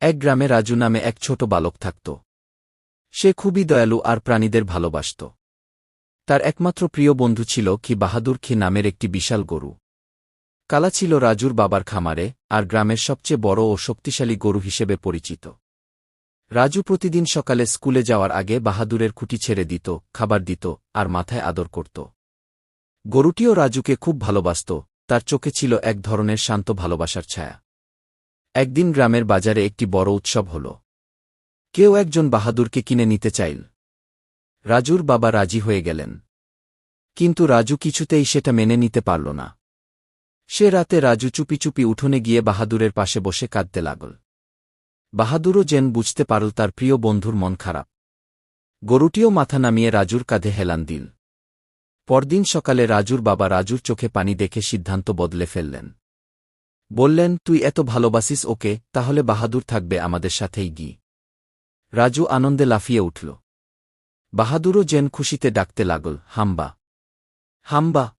এক গ্রামে রাজু নামে এক ছোট বালক থাকত। সে খুবই দয়ালু আর প্রাণীদের ভালোবাসত। তার একমাত্র প্রিয় বন্ধু ছিল কি বাহাদুর খি নামের একটি বিশাল গরু। কালা ছিল রাজুর বাবার খামারে আর গ্রামের সবচেয়ে বড় ও শক্তিশালী গরু হিসেবে পরিচিত। রাজু প্রতিদিন সকালে স্কুলে যাওয়ার আগে বাহাদুরের খুঁটি ছেড়ে দিত, খাবার দিত আর মাথায় আদর করত। গরুটিও রাজুকে খুব ভালোবাসত, তার চোখে ছিল এক ধরনের শান্ত ভালোবাসার ছায়া। একদিন গ্রামের বাজারে একটি বড় উৎসব হল। কেউ একজন বাহাদুরকে কিনে নিতে চাইল। রাজুর বাবা রাজি হয়ে গেলেন। কিন্তু রাজু কিছুতেই সেটা মেনে নিতে পারল না। সে রাতে রাজু চুপি চুপি উঠোনে গিয়ে বাহাদুরের পাশে বসে কাঁদতে লাগল। বাহাদুরও যেন বুঝতে পারল তার প্রিয় বন্ধুর মন খারাপ। গরুটিও মাথা নামিয়ে রাজুর কাঁধে হেলান দিল। পরদিন সকালে রাজুর বাবা রাজুর চোখে পানি দেখে সিদ্ধান্ত বদলে ফেললেন। বললেন, তুই এত ভালোবাসিস ওকে, তাহলে বাহাদুর থাকবে আমাদের সাথেই গি রাজু আনন্দে লাফিয়ে উঠল। বাহাদুরও জেন খুশিতে ডাকতে লাগল, হাম্বা। হাম্বা।